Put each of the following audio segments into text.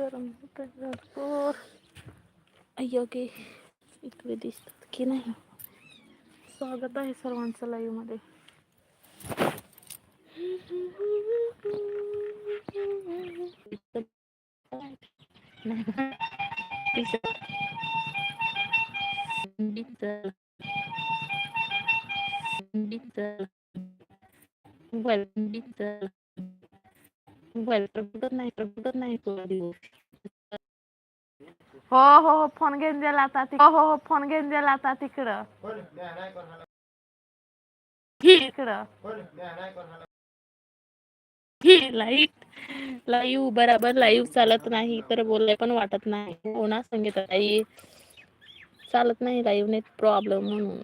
गरम होत भरपूर योगे इकडे दिसतात की नाही स्वागत आहे सर्वांचं लाईव्हमध्ये नाही नाही दिवस? हो हो हो फोन घेऊन दिला आता हो हो हो फोन घेऊन दिला आता तिकडं. तिकडं. लाइट लाईव्ह बराबर लाईव्ह चालत नाही तर बोलले पण वाटत नाही. हो ना संगीत ताई चालत नाही लाईव्ह नेट प्रॉब्लेम म्हणून.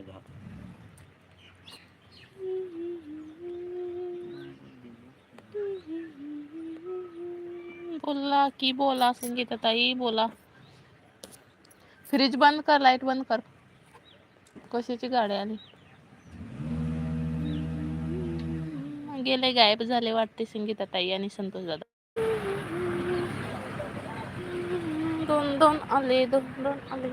झालं बोला की बोला ताई बोला फ्रीज बंद कर लाईट बंद कर कशाची गाडी आली गेले गायब झाले वाटते संगीता ताई आणि संतोष दादा दोन दोन आले दोन दोन आले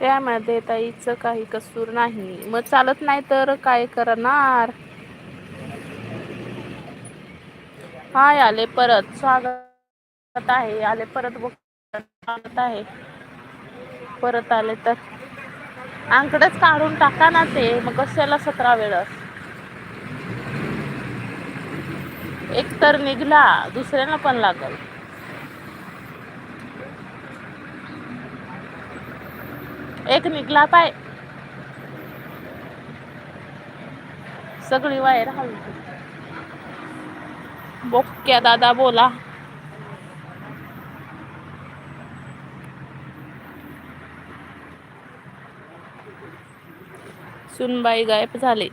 त्यामध्ये ताईचं काही कसूर नाही. मग चालत नाही तर काय करणार? हाय आले परत. स्वागत आहे. आले परत बघ. स्वागत आहे. परत आले तर. आंकडच काढून टाका ना ते. मग कशाला सतरा वेळ एक तर निघला. दुसऱ्यांना पण लागल. एक निघला पाय. सगळी वायर हलती बोक्या दादा बोला. सुनबाई गायब झाले.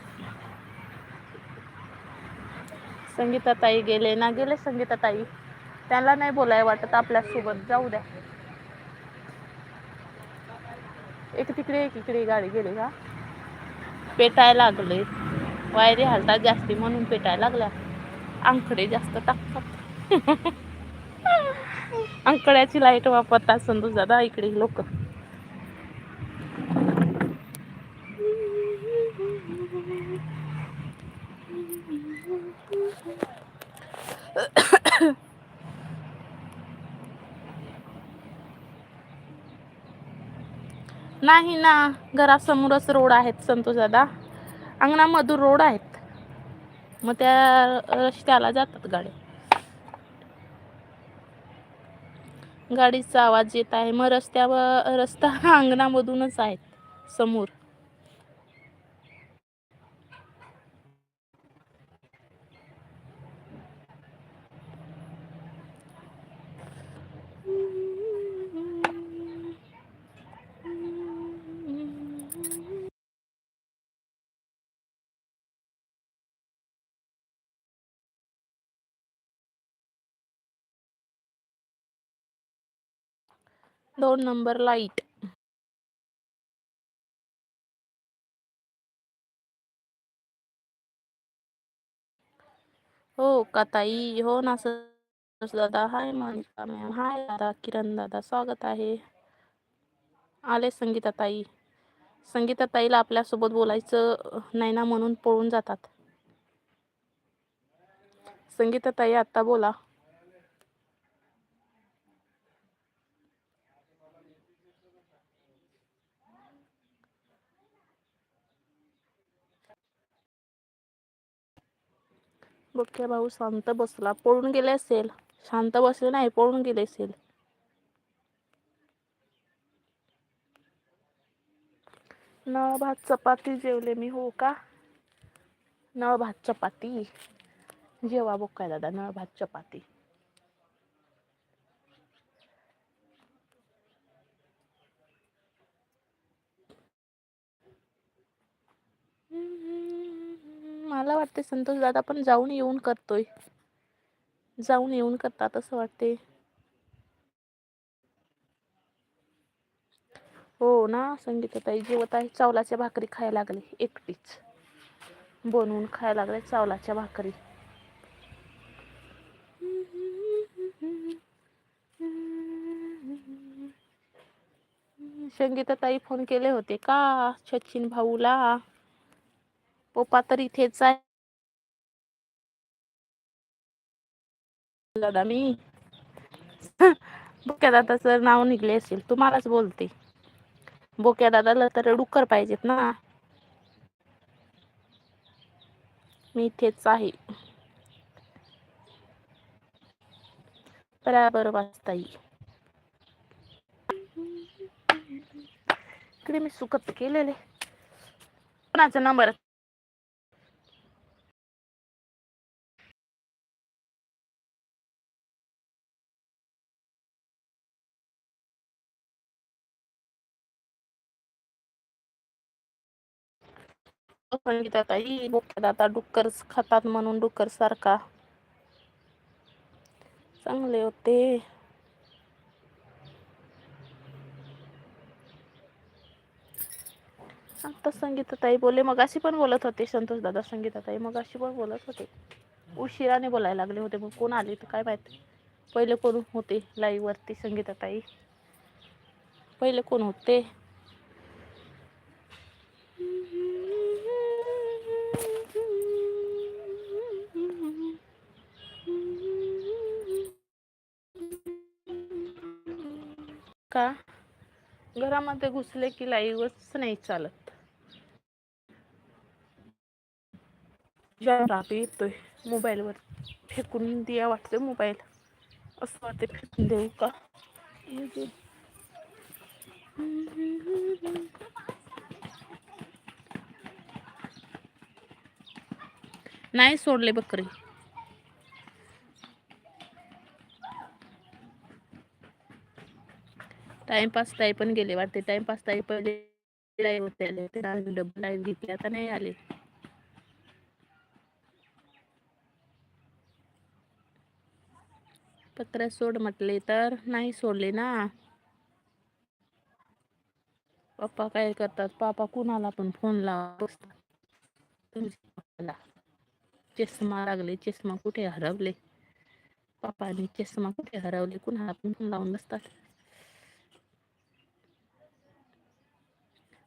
संगीताताई गेले ना गेले संगीताताई. त्याला नाही बोलाय वाटत आपल्यासोबत जाऊ द्या. एक तिकडे एक इकडे गाडी गेली का? पेटायला लागले. वायरी हालतात जास्ती म्हणून पेटायला लागल्या. अंकडे जास्त टाकतात. अंकड्याची लाइट वापरतात संतोष दादा इकडे लोक. नाही ना घरासमोरच रोड आहेत संतोष दादा. अंगणामधून रोड आहेत. मग त्या रस्त्याला जातात गाड्या. गाडीचा आवाज येत आहे. मग रस्त्यावर रस्ता अंगणामधूनच आहेत समोर. दोन नंबर लाइट. हो का ताई? हो ना सर दादा हाय मानिका मॅम. हाय दादा किरण दादा. स्वागत आहे. आले संगीता ताई. संगीता ताईला आपल्यासोबत बोलायचं नाही ना म्हणून पळून जातात. संगीता ताई आता बोला. बघ भाऊ शांत बसला. पळून गेले असेल. शांत बसले नाही पळून गेले असेल. नळ भात चपाती जेवले मी हो का? नळ भात चपाती? जेवा बघ काय दादा नळ भात चपाती. मला वाटते संतोष दादा पण जाऊन येऊन करतोय. जाऊन येऊन करतात असं वाटते हो ना संगीताताई जेवत आहे चावलाच्या भाकरी खायला लागली एकटीच. बनवून खायला लागले चावलाच्या भाकरी. संगीताताई फोन केले होते का? सचिन भाऊला? पप्पा तर इथेच आहे. दादा मी. बोक्या दादाचं नाव निघले असेल तुम्हालाच बोलते. बोक्या दादाला तर डुक्कर पाहिजेत ना. मी इथेच आहे. बराबर वाचता येईल इकडे मी सुकत केलेले. कोणाचा नंबर संगीताताई बोक्यात आता डुक्कर खातात म्हणून डुक्कर सारखा. चांगले होते. आता संगीताताई बोले मग अशी पण बोलत होते संतोष दादा संगीताताई. मग अशी पण बोलत होते. उशिराने बोलायला लागले होते मग कोण आले तर काय माहिती. पहिले कोण होते लाईव्ह वरती संगीताताई? पहिले कोण होते? का? घरामध्ये घुसले की लाईव्हच नाही चालत. राब येतोय. मोबाईलवर फेकून द्या वाटतोय मोबाईल. असं वाटते फेकून देऊ का? नाही सोडले बकरी. टाइमपास ताई पण गेले वाटते. टाइमपास ताई पहिले लाईव्ह होते आले होते डबल लाईव्ह घेतली. आता नाही आले. पत्र सोड म्हटले तर नाही सोडले ना. पप्पा काय करतात? पापा कुणाला पण फोन लावतात तुमच्या चष्मा लागले. चष्मा कुठे हरवले? पप्पाने चष्मा कुठे हरवले? कुणाला पण फोन लावून बसतात.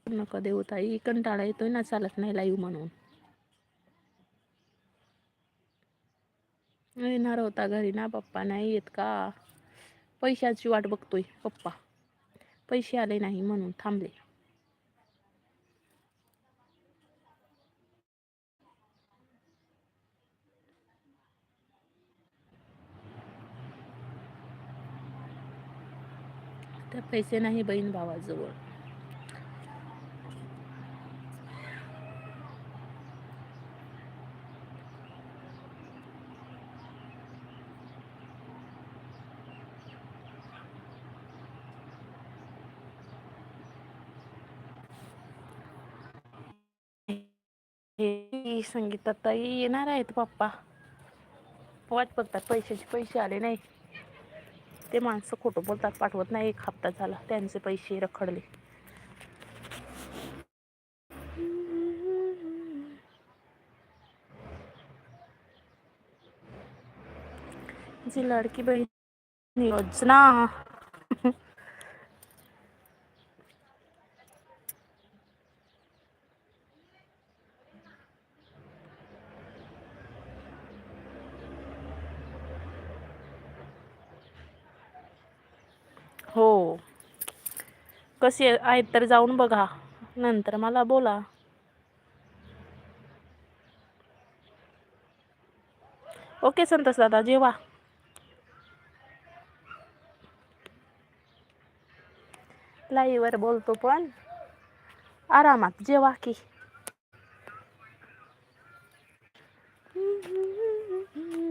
नका देऊ ताई कंटाळा येतोय ना चालत नाही लाईव्ह म्हणून. येणार होता घरी ना पप्पा. नाही येत का? पैशाची वाट बघतोय पप्पा. पैसे आले नाही म्हणून थांबले. त्या पैसे नाही बहीण भावाजवळ. हे संगीताताई येणार आहेत पप्पा. वाट बघतात पैशाचे पैसे आले नाही. ते माणसं खोटं बोलतात पाठवत नाही एक हप्ता झाला त्यांचे पैसे रखडले. जी लाडकी बहीण योजना हो कशी आहेत तर जाऊन बघा. नंतर मला बोला. ओके संतोष दादा जेवा. लाईव्हवर बोलतो पण. आरामात जेवा की.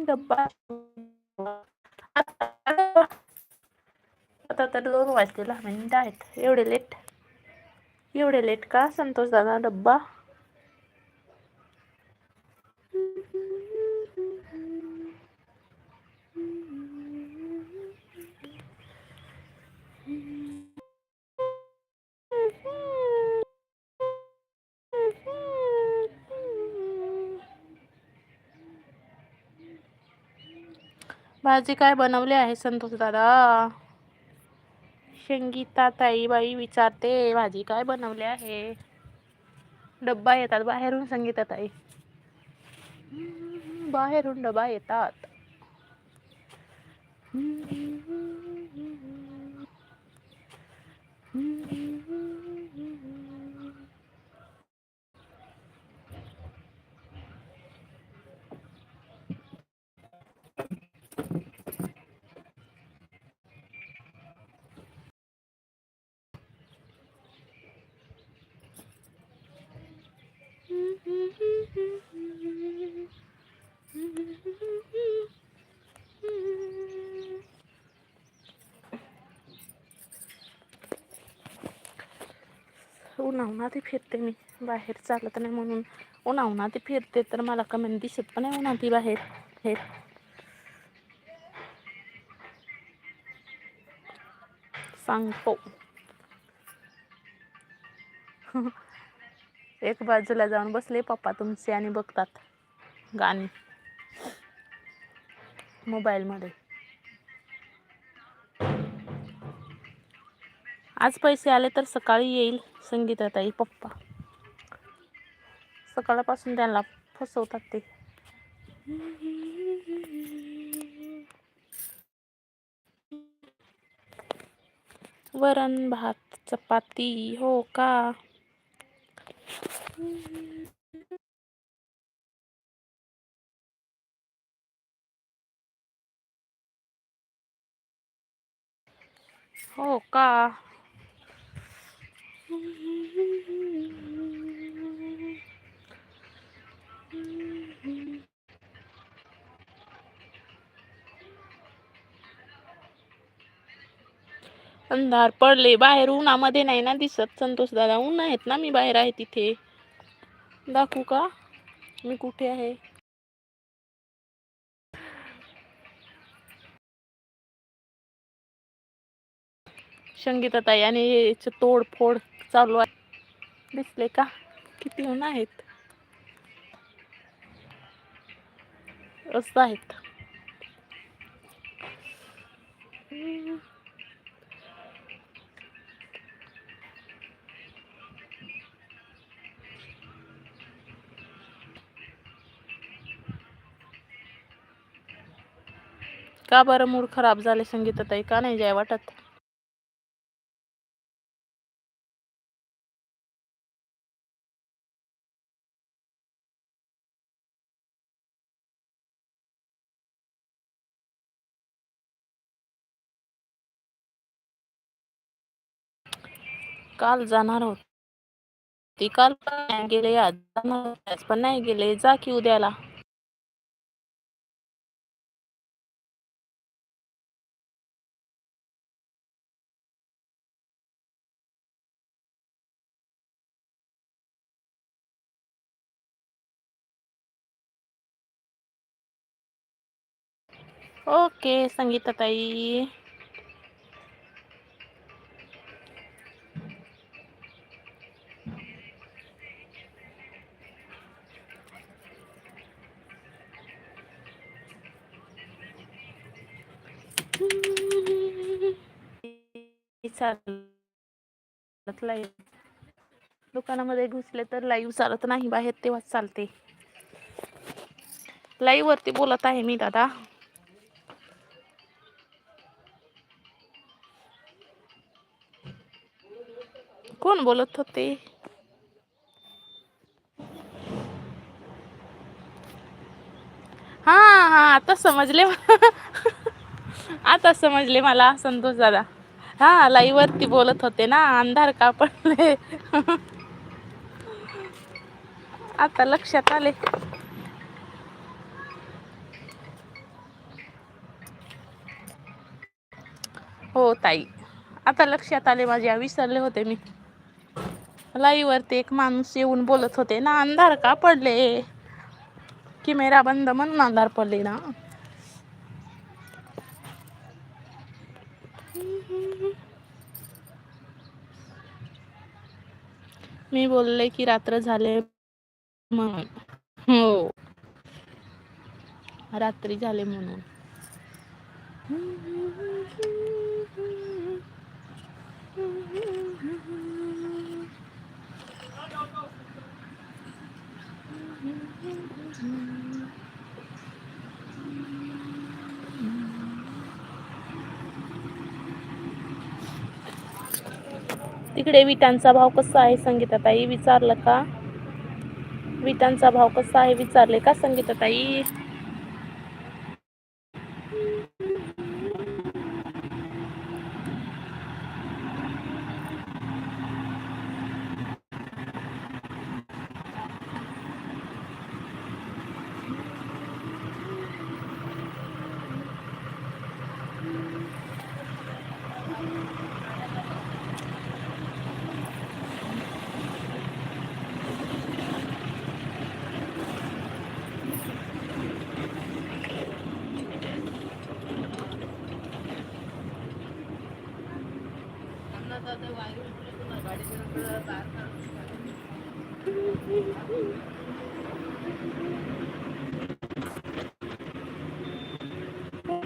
डब्बा आता तर दोन वाजते दहा मिनिटं आहेत. एवढे लेट एवढे लेट का? संतोष दादा डब्बा. भाजी काय बनवली आहे संतोष दादा? संगीता ताईबाई विचारते भाजी काय बनवली आहे? डब्बा येतात बाहेरून संगीता ताई. बाहेरून डबा येतात. उन्हावणात फिरते मी. बाहेर चालत नाही म्हणून. उन्हावणात फिरते तर मला कमेंट दिसत पण आहे उन्हाती बाहेर. हे सांगतो. एक बाजूला जाऊन बसले पप्पा तुमचे आणि बघतात गाणी. मोबाईलमध्ये. आज पैसे आले तर सकाळी येईल संगीताताई पप्पा. सकाळपासून त्यांना फसवतात ते. वरण भात चपाती हो का? हो का? अंधार पडले. बाहेर उन्हामध्ये नाही ना दिसत. संतोष दादा ऊन आहेत ना मी बाहेर आहे तिथे. दाखवू का? मी कुठे आहे? संगीताताई आणि याचं तोडफोड चालू आहे. दिसले का? किती ऊन आहेत? असं आहेत. का बरं मूड खराब झाले संगीताताई? का नाही जाय वाटत? काल जाणार होत. ती काल पण नाही गेले आज जाणार पण नाही गेले. जा की उद्याला. ओके संगीताताई. चालत लाईव्ह दुकानामध्ये घुसले तर लाईव्ह चालत नाही बाहेर तेव्हाच चालते. लाईव्ह वरती बोलत आहे मी दादा. कोण बोलत होते? हा हा आता समजले आता समजले मला संतोष दादा. हा लाईव्ह वरती बोलत होते ना अंधार का पडले आता लक्षात आले. हो ताई. आता लक्षात आले माझ्या विसरले होते मी. लाईव्ह वरती एक माणूस येऊन बोलत होते ना अंधार का पडले कॅमेरा बंद म्हणून अंधार पडले ना. मी बोलले की रात्र झाले म्हणून. हो. रात्री झाले म्हणून. इकडे विटांचा भाव कसा आहे संगीताताई विचारलं का? विटांचा भाव कसा आहे? विचारले का संगीताताई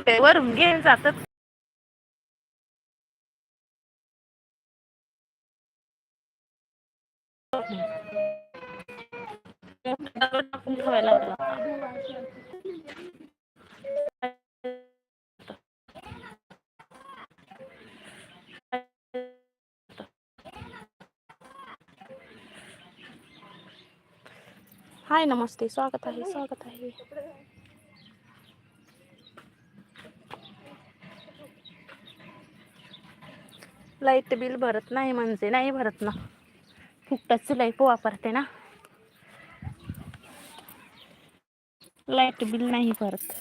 ते वरून घेऊन जातात. ठेवायला हाय नमस्ते स्वागत आहे स्वागत आहे. लाइट बिल भरत नाही म्हणजे नाही भरत ना. फुकटाची लाइट वापरते ना. लाइट बिल नाही भरत.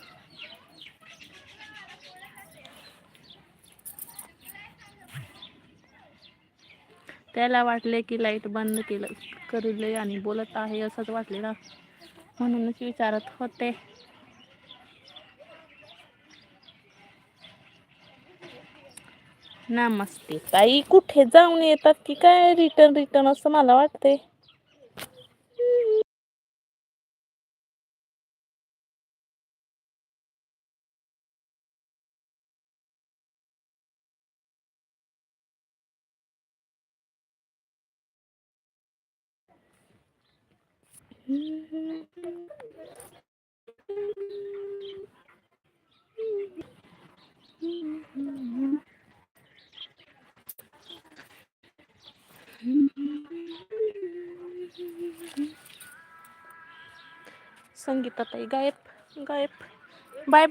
त्याला वाटले की लाइट बंद केलं करले आणि बोलत आहे असंच वाटले ना. म्हणूनच विचारत होते. नमस्ते. ताई कुठे जाऊन येतात की काय रिटर्न रिटर्न असं मला वाटते संगीता ताई गायब गायब. Bye bye